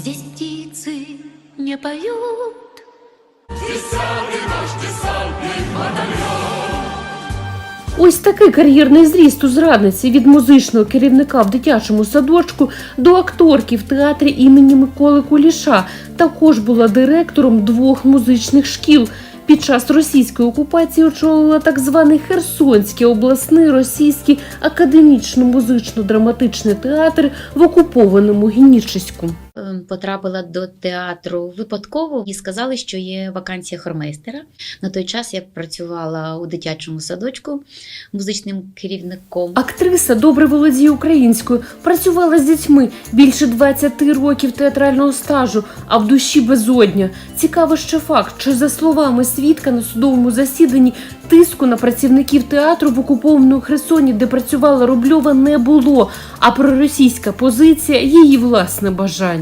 Здесь птицы не поют. Ось такий кар'єрний зріст у зрадниці від музичного керівника в дитячому садочку до акторки в театрі імені Миколи Куліша. Також була директором двох музичних шкіл. Під час російської окупації очолила так званий Херсонський обласний російський академічно-музично-драматичний театр в окупованому Генічеську. Ем, Потрапила до театру випадково і сказали, що є вакансія хормейстера. На той час я працювала у дитячому садочку музичним керівником. Актриса добре володіє українською, працювала з дітьми більше 20 років театрального стажу, а в душі безодня. Цікаво ще факт, що за словами свідка на судовому засіданні тиску на працівників театру в окупованому Херсоні, де працювала Рубльова, не було. А проросійська позиція її власне бажання.